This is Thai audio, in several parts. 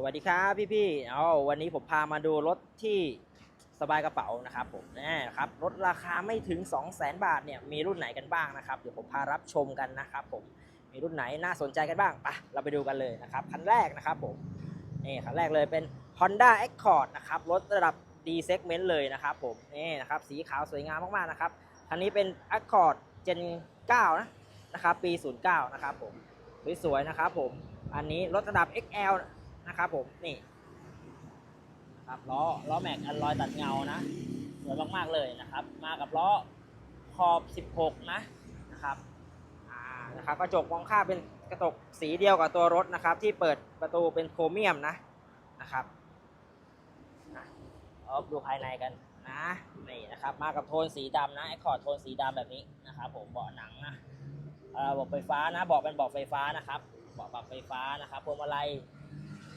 สวัสดีครับพี่พี่ๆเอาวันนี้ผมพามาดูรถที่สบายกระเป๋านะครับผมแน่ครับรถราคาไม่ถึง 2 0 0 0 0 0บาทเนี่ยมีรุ่นไหนกันบ้างนะครับเดี๋ยวผมพารับชมกันนะครับผมมีรุ่นไหนน่าสนใจกันบ้างไปเราไปดูกันเลยนะครับคันแรกนะครับผมนี่คันแรกเลยเป็น Honda Accord นะครับรถระดับ D segment เลยนะครับผมนี่นะครับสีขาวสวยงามมากๆนะครับคันนี้เป็น Accord Gen 9นะนะครับปี 09นะครับผมสวยๆนะครับผมอันนี้รถระดับ XL นะครับผมนี่ครับล้อล้อแม็กอันลอยตัดเงานะสวยมากๆเลยนะครับ มากับล้อขอบ 16 นะนะครับอ่านะครับกระจกมองข้างเป็นกระจกสีเดียวกับตัวรถนะครับ ที่เปิดประตูเป็นโครเมียมนะนะครับออาดูภายในกันนะนี่นะครับ มากับโทนสีดำนะไอคอร์ดโทนสีดำแบบนี้นะครับผมเบาะหนังนะเอ่อเบาะไฟฟ้านะเบาะเป็นเบาะไฟฟ้านะครับเบาะปรับไฟฟ้านะครับพวงมาลัย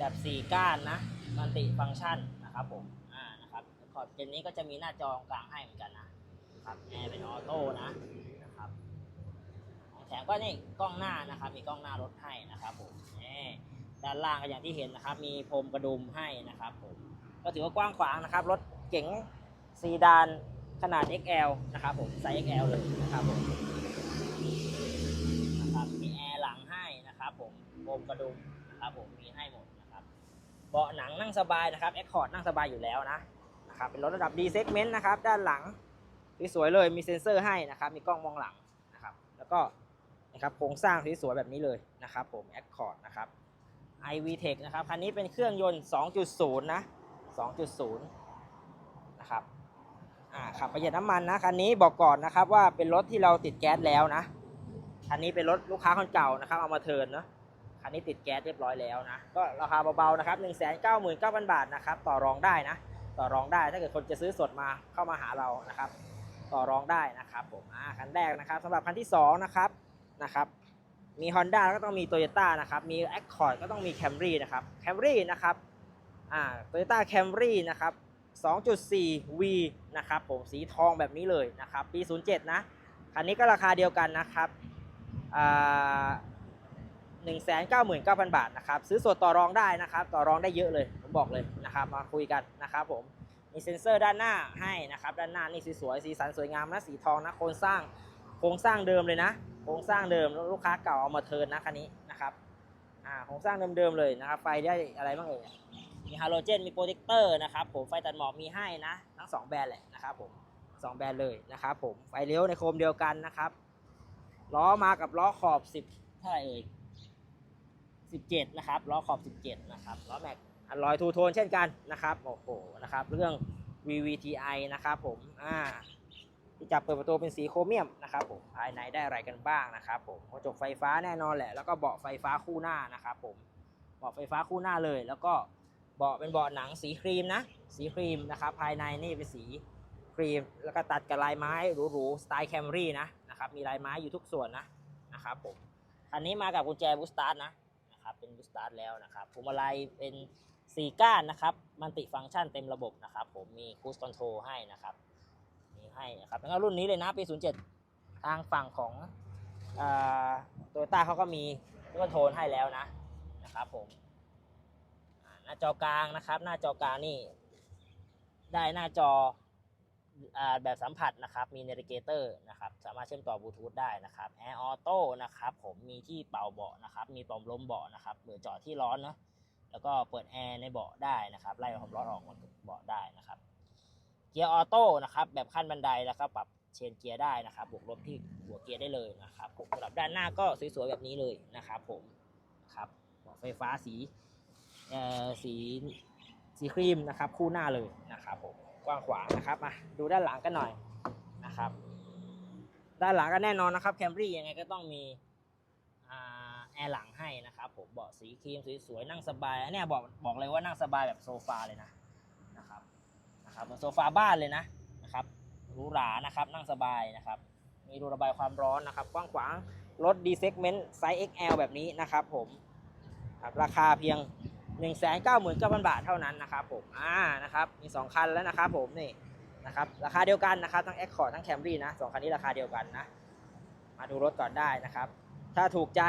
แบบ 4 ก้านนะมัลติฟังก์ชันนะครับผมอ่านะครับขอบเจนนี้ก็จะมีหน้าจอกลางให้เหมือนกันนะครับแอร์เป็นออโต้นะนะครับของแถมก็นี่กล้องหน้านะครับ มีกล้องหน้ารถให้นะครับผมนี่ด้านล่างก็อย่างที่เห็นนะครับ มีพรมกระดุมให้นะครับผมก็ถือว่ากว้างขวางนะครับ รถเก๋งซีดานขนาด XL นะครับผมไซส์ XL เลยนะครับผมนะครับมีแอร์หลังให้นะครับผมพรมกระดุมนะครับผมมีให้หมด เบาะหนังนั่งสบายนะครับ Accord นั่งสบายอยู่แล้วนะนะครับเป็นรถระดับ D segment นะครับ ด้านหลังสวยๆเลยมีเซ็นเซอร์ให้นะครับ มีกล้องมองหลังนะครับ แล้วก็นะครับโครงสร้างสวยๆแบบนี้เลยนะครับ ผม Accord นะครับ iVTEC นะครับคันนี้เป็นเครื่องยนต์ 2.0 นะ 2.0 นะครับอ่าขับประหยัดน้ำมันนะคันนี้บอกก่อนนะครับว่าเป็นรถที่เราติดแก๊สแล้วนะคันนี้เป็นรถลูกค้าคนเก่านะครับ เอามาเทิร์นเนาะ คันนี้ติดแก๊สเรียบร้อยแล้วนะ ก็ราคาเบาๆนะครับ 1 9 9 0 0 0 บาทนะครับ ต่อรองได้นะ ต่อรองได้ ถ้าเกิดคนจะซื้อสดมาเข้ามาหาเรานะครับ ต่อรองได้นะครับผมอ่าคันแรกนะครับสำหรับคันที่2นะครับ นะครับ มี Honda ก็ต้องมี Toyota นะครับ มี Accord ก็ต้องมี Camry นะครับ Camry นะครับ อ่า Toyota Camry นะครับ 2.4 V นะครับผม สีทองแบบนี้เลยนะครับ ปี 07 นะ คันนี้ก็ราคาเดียวกันนะครับ อ่า 199,000 บาทนะครับซื้อสดต่อรองได้นะครับ ต่อรองได้เยอะเลยผมบอกเลยนะครับ มาคุยกันนะครับผมมีเซ็นเซอร์ด้านหน้าให้นะครับด้านหน้านี่สวยๆสีสันสวยงามนะสีทองนะโครงสร้าง โครงสร้างเดิมเลยนะ โครงสร้างเดิมลูกค้าเก่าเอามาเทิร์นนะคันนี้นะครับอ่าโครงสร้างเดิมๆเลยนะครับไฟได้อะไรบ้างเอ่ยมีฮาโลเจนมีโปรเจคเตอร์นะครับผมไฟตัดหมอกมีให้นะทั้งสองแบรนด์แหละนะครับผมสองแบรนด์เลยนะครับผมไฟเลี้ยวในโคมเดียวกันนะครับล้อมากับล้อขอบ 10เท่าไหร่เอ่ย 17 นะครับล้อขอบ 17 นะครับล้อแม็กอันลอยทูโทนเช่นกันนะครับโอ้โหนะครับเรื่อง VVTi นะครับผมอ่าที่จับเปิดประตูเป็นสีโครเมียมนะครับผมภายในได้อะไรกันบ้างนะครับผมกระจกไฟฟ้าแน่นอนแหละ แล้วก็เบาะไฟฟ้าคู่หน้านะครับผมเบาะไฟฟ้าคู่หน้าเลย แล้วก็เบาะเป็นเบาะหนังสีครีมนะสีครีมนะครับภายในนี่เป็นสีครีม แล้วก็ตัดกับลายไม้หรูๆสไตล์แคมรี่นะนะครับมีลายไม้อยู่ทุกส่วนนะนะครับผมอันนี้มากับกุญแจบูสตาร์ทนะ นะครับเป็นบูสตาร์ทแล้วนะครับพวงมาลัยเป็นสีก้านนะครับมัลติฟังก์ชันเต็มระบบนะครับ ผมมีคูสคอนโทรให้นะครับมีให้นะครับแล้วก็รุ่นนี้เลยนะปี07 ทางฝั่งของโตโยต้าเขาก็มีคอนโทรลให้แล้วนะนะครับผมหน้าจอกลางนะครับ หน้าจอกลางนี่ได้หน้าจอ แบบสัมผัสนะครับ มี n น v เกเตอร์นะครับ สามารถเชื่อมต่อบลูทูธได้นะครับแอร์ออโต้นะครับ ผมมีที่เป่าเบาะนะครับ มีปลอมลมเบาะนะครับเผื่อจอดที่ร้อนเนาะ แล้วก็เปิดแอร์ในเบาะได้นะครับ ไล่ความร้อนออกจากเบาะได้นะครับ เกียร์ออโต้นะครับ แบบขั้นบันไดแล้วก็ปรับเชนเกียร์ได้นะครับ บวกลบที่หัวเกียร์ได้เลยนะครับผมสำหรับด้านหน้าก็สวยๆแบบนี้เลยนะครับ ผมครับบาะไฟฟ้าสี เอ่อ สี สีครีมนะครับ คู่หน้าเลยนะครับผม กว้างขวางนะครับมาดูด้านหลังกันหน่อยนะครับ ด้านหลังก็แน่นอนนะครับแคมรี่ยังไงก็ต้องมีอแอร์หลังให้นะครับผมเบาะสีครีมสวยๆนั่งสบายอันเนี้ยบอกบอกเลยว่านั่งสบายแบบโซฟาเลยนะนะครับนะครับเหมือนโซฟาบ้านเลยนะนะครับหรูหรานะครับนั่งสบายนะครับ มีรูระบายความร้อนนะครับ กว้างขวางรถ D segment ไซส์ XL แบบนี้นะครับผมครับราคาเพียง 199,000 บาทเท่านั้นนะครับผมอ่านะครับมี 2 คันแล้วนะครับผมนี่นะครับราคาเดียวกันนะครับทั้ง Accord ทั้ง Camry นะสองคันนี้ราคาเดียวกันนะมาดูรถก่อนได้นะครับ ถ้าถูกใจ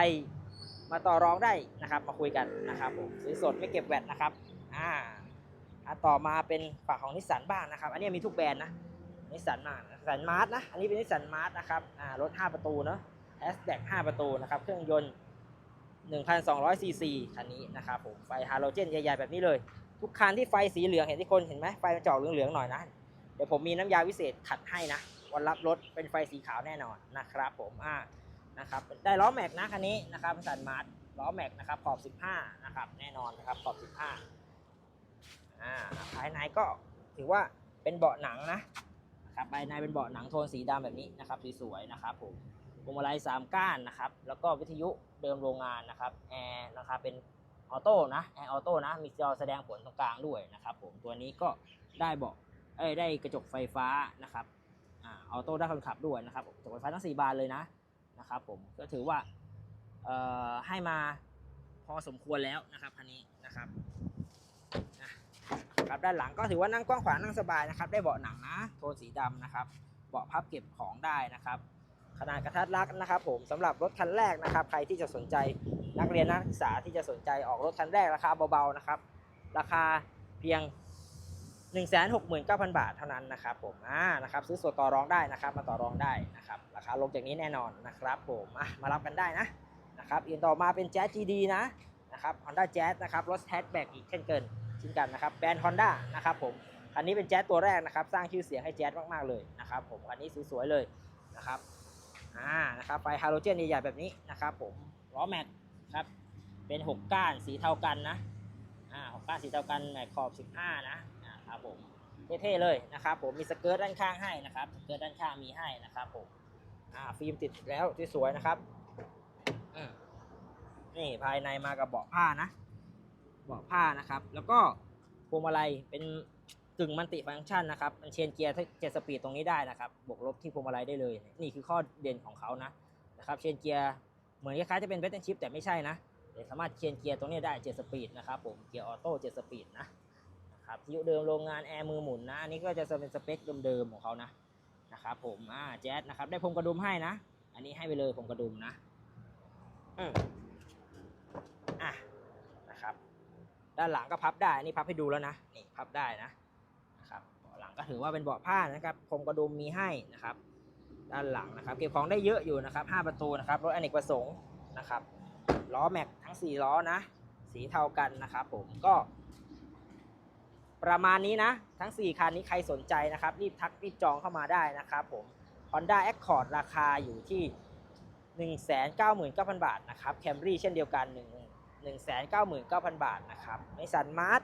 มาต่อรองได้นะครับ มาคุยกันนะครับผมซื้อสดไม่เก็บแวตนะครับอ่าอะต่อมาเป็นฝั่งของนิสสันบ้างนะครับ อันนี้มีทุกแบรนด์นะนิสสันมานิสสันมาร์ทนะ อันนี้เป็นนิสสันมาร์ทนะครับ อ่า รถ 5 ประตูเนาะแอสแดก5ประตูนะครับ เครื่องยนต์ 1,200ซีซีคันนี้นะครับผมไฟฮาโลเจนใหญ่ๆแบบนี้เลย ทุกคันที่ไฟสีเหลืองเห็นที่คนเห็นไหมไฟมันจาะเหลืองๆหน่อยนะ เดี๋ยวผมมีน้ำยาวิเศษขัดให้นะ วันรับรถเป็นไฟสีขาวแน่นอนนะครับผมอ่านะครับได้ล้อแม็กนะคันนี้นะครับสันมาร์ทล้อแม็กนะครับขอบ 15นะครับแน่นอนนะครับขอบ 15อ่าภายในก็ถือว่าเป็นเบาะหนังนะนะครับภายในเป็นเบาะหนังโทนสีดำแบบนี้นะครับสวยๆนะครับผม พวงมาลัย3ก้านนะครับ แล้วก็วิทยุเดิมโรงงานนะครับแอร์นะครับเป็นออโต้นะแอร์ออโต้นะมีจอแสดงผลตรงกลางด้วยนะครับผมตัวนี้ก็ได้เบาะเอ้ยได้กระจกไฟฟ้านะครับอ่าออโต้ได้คนขับด้วยนะครับกระจกไฟฟ้าทั้ง4บานเลยนะนะครับผมก็ถือว่าเอ่อให้มาพอสมควรแล้วนะครับคันนี้นะครับครับด้านหลังก็ถือว่านั่งกว้างขวางนั่งสบายนะครับ ได้เบาะหนังนะโทนสีดำนะครับ เบาะพับเก็บของได้นะครับ ขนาดกระทัดรัดนะครับ ผมสำหรับรถคันแรกนะครับ ใครที่จะสนใจนักเรียนนักศึกษาที่จะสนใจออกรถคันแรกราคาเบาๆนะครับ ราคาเพียง 169,000 บาทเท่านั้นนะครับ ผมอ่านะครับซื้อส่วนต่อรองได้นะครับ มาต่อรองได้นะครับ ราคาลงจากนี้แน่นอนนะครับ ผมอะมารับกันได้นะนะครับอีกต่อมาเป็น Jazz GD นะนะครับ Honda Jazz นะครับรถแฮชแบ็กอีกเช่นเกินเช่นกันนะครับแบรนด์ Honda นะครับผมคันนี้เป็นแจ๊สตัวแรกนะครับ สร้างชื่อเสียงให้แจ๊สมากๆเลยนะครับ ผมคันนี้สวยๆเลยนะครับ อ่านะครับไฟฮาโลเจนใหญ่ๆแบบนี้นะครับผมล้อแม็กครับเป็น 6 ก้านสีเทากันนะอ่าหกก้านสีเทากันแม็กขอบ 15 นะอ่าครับผมเท่ๆเลยนะครับผมมีสเกิร์ตด้านข้างให้นะครับสเกิร์ตด้านข้างมีให้นะครับผมอ่าฟิล์มติดแล้วสวยๆนะครับนี่ภายในมากับเบาะผ้านะ เบาะผ้านะครับ แล้วก็พวงมาลัยเป็น กึ่งมัลติฟังก์ชันนะครับมันเชนเกียร์เจ็ดสปีดตรงนี้ได้นะครับ บวกลบที่พวงมาลัยได้เลย นี่คือข้อเด่นของเขานะนะครับ เชนเกียร์เหมือนคล้ายๆจะเป็นเวทเทนชิพแต่ไม่ใช่นะสามารถเชนเกียร์ตรงนี้ได้เจ็ดสปีดนะครับผม เกียร์ออโต้เจ็ดสปีดนะนะครับที่เดิมโรงงานแอร์มือหมุนนะ อันนี้ก็จะเป็นสเปคเดิมๆของเขานะนะครับผม อ่า แจ๊สนะครับ ได้พรมกระดุมให้นะ อันนี้ให้ไปเลยพรมกระดุมนะอืมอะนะครับ ด้านหลังก็พับได้ นี่พับให้ดูแล้วนะ นี่พับได้นะ ก็ถือว่าเป็นเบาะผ้านะครับพรมกระดุมมีให้นะครับ ด้านหลังนะครับ เก็บของได้เยอะอยู่นะครับ 5 ประตูนะครับ รถอเนกประสงค์นะครับ ล้อแม็กทั้ง 4 ล้อนะ สีเทากันนะครับผมก็ ประมาณนี้นะ ทั้ง 4คันนี้ใครสนใจนะครับ รีบทักรีบจองเข้ามาได้นะครับผม Honda Accord ราคาอยู่ที่ 199,000 บาทนะครับ Camry เช่นเดียวกัน 1 199,000 บาทนะครับในสันมาร์ท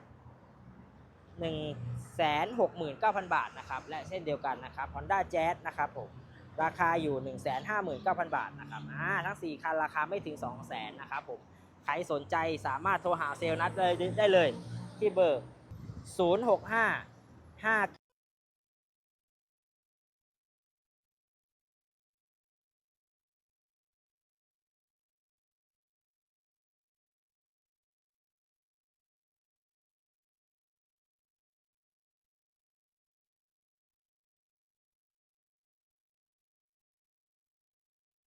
169,000 บาทนะครับ และเช่นเดียวกันนะครับ Honda Jazz นะครับผม ราคาอยู่ 159,000 บาทนะครับ อ่า ทั้ง 4 คันราคาไม่ถึง 200,000นะครับผม ใครสนใจสามารถโทรหาเซลล์นัดเลยได้เลยที่เบอร์ 065